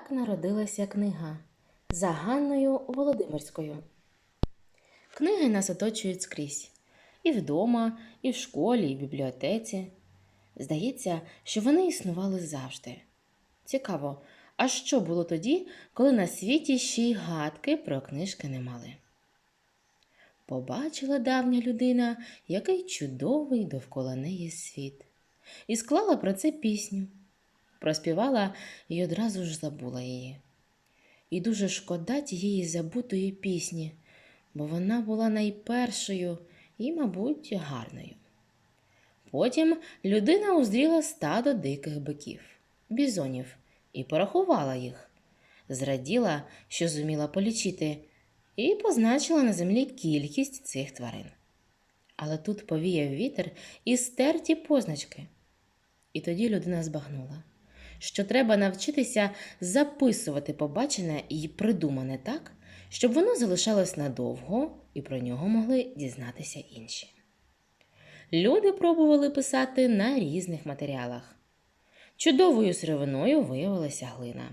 Так народилася книга за Ганною Володимирською. Книги нас оточують скрізь і вдома, і в школі, і в бібліотеці. Здається, що вони існували завжди. Цікаво, а що було тоді, коли на світі ще й гадки про книжки не мали? Побачила давня людина, який чудовий довкола неї світ, і склала про це пісню. Проспівала і одразу ж забула її. І дуже шкода тієї забутої пісні, бо вона була найпершою і, мабуть, гарною. Потім людина уздріла стадо диких биків, бізонів, і порахувала їх. Зраділа, що зуміла полічити, і позначила на землі кількість цих тварин. Але тут повіяв вітер і стер ті позначки. І тоді людина збагнула, що треба навчитися записувати побачене і придумане так, щоб воно залишалось надовго і про нього могли дізнатися інші. Люди пробували писати на різних матеріалах. Чудовою сировиною виявилася глина.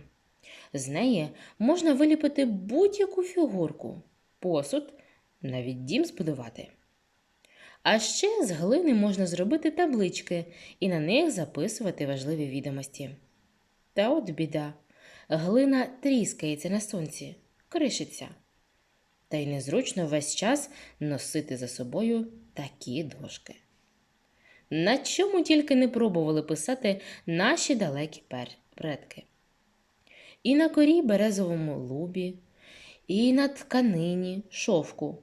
З неї можна виліпити будь-яку фігурку, посуд, навіть дім збудувати. А ще з глини можна зробити таблички і на них записувати важливі відомості. Та от біда, глина тріскається на сонці, кришиться. Та й незручно весь час носити за собою такі дошки. На чому тільки не пробували писати наші далекі предки. І на корі березовому лубі, і на тканині шовку,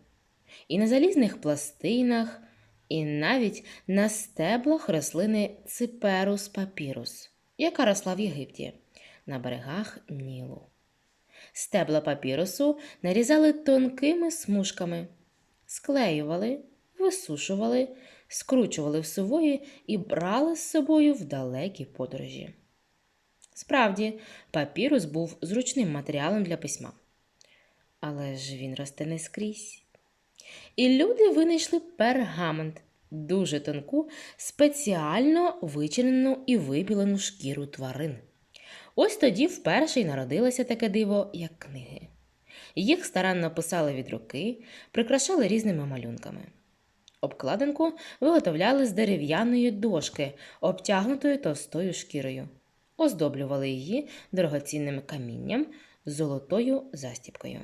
і на залізних пластинах, і навіть на стеблах рослини циперус папірус, яка росла в Єгипті, на берегах Нілу. Стебла папірусу нарізали тонкими смужками, склеювали, висушували, скручували в сувої і брали з собою в далекі подорожі. Справді, папірус був зручним матеріалом для письма. Але ж він росте не скрізь. І люди винайшли пергамент, дуже тонку, спеціально вичинену і вибілену шкіру тварин. Ось тоді вперше й народилося таке диво, як книги. Їх старанно писали від руки, прикрашали різними малюнками. Обкладинку виготовляли з дерев'яної дошки, обтягнутої товстою шкірою, оздоблювали її дорогоцінним камінням з золотою застіпкою.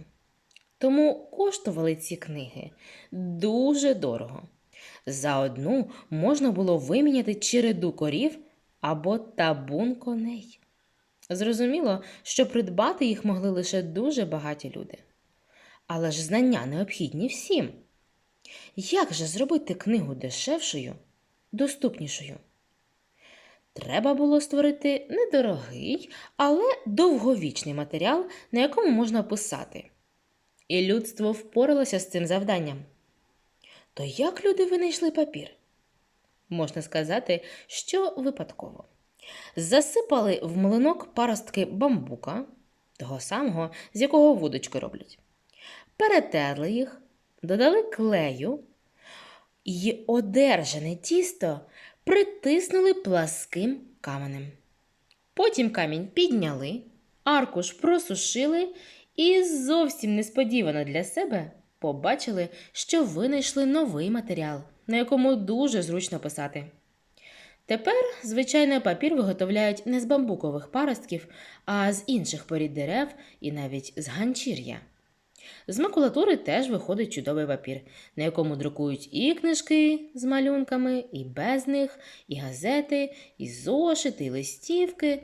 Тому коштували ці книги дуже дорого. За одну можна було виміняти череду корів або табун коней. Зрозуміло, що придбати їх могли лише дуже багаті люди. Але ж знання необхідні всім. Як же зробити книгу дешевшою, доступнішою? Треба було створити недорогий, але довговічний матеріал, на якому можна писати. І людство впоралося з цим завданням. То як люди винайшли папір? Можна сказати, що випадково. Засипали в млинок паростки бамбука, того самого, з якого вудочки роблять, перетерли їх, додали клею і одержане тісто притиснули пласким каменем. Потім камінь підняли, аркуш просушили і зовсім несподівано для себе побачили, що винайшли новий матеріал, на якому дуже зручно писати. Тепер звичайний папір виготовляють не з бамбукових паростків, а з інших порід дерев і навіть з ганчір'я. З макулатури теж виходить чудовий папір, на якому друкують і книжки з малюнками, і без них, і газети, і зошити, і листівки.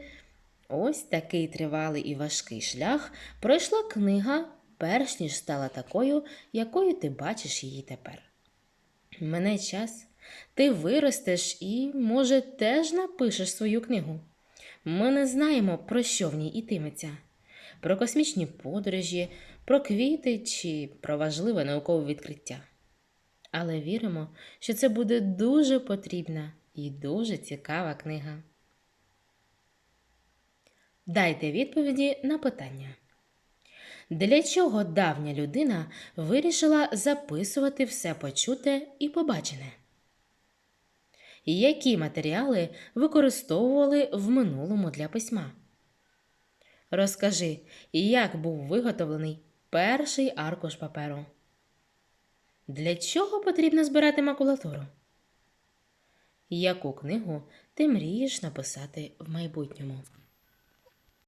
Ось такий тривалий і важкий шлях пройшла книга, перш ніж стала такою, якою ти бачиш її тепер. Мене час, ти виростеш і, може, теж напишеш свою книгу. Ми не знаємо, про що в ній ітиметься. Про космічні подорожі, про квіти чи про важливе наукове відкриття. Але віримо, що це буде дуже потрібна і дуже цікава книга. Дайте відповіді на питання. Для чого давня людина вирішила записувати все почуте і побачене? Які матеріали використовували в минулому для письма? Розкажи, як був виготовлений перший аркуш паперу? Для чого потрібно збирати макулатуру? Яку книгу ти мрієш написати в майбутньому?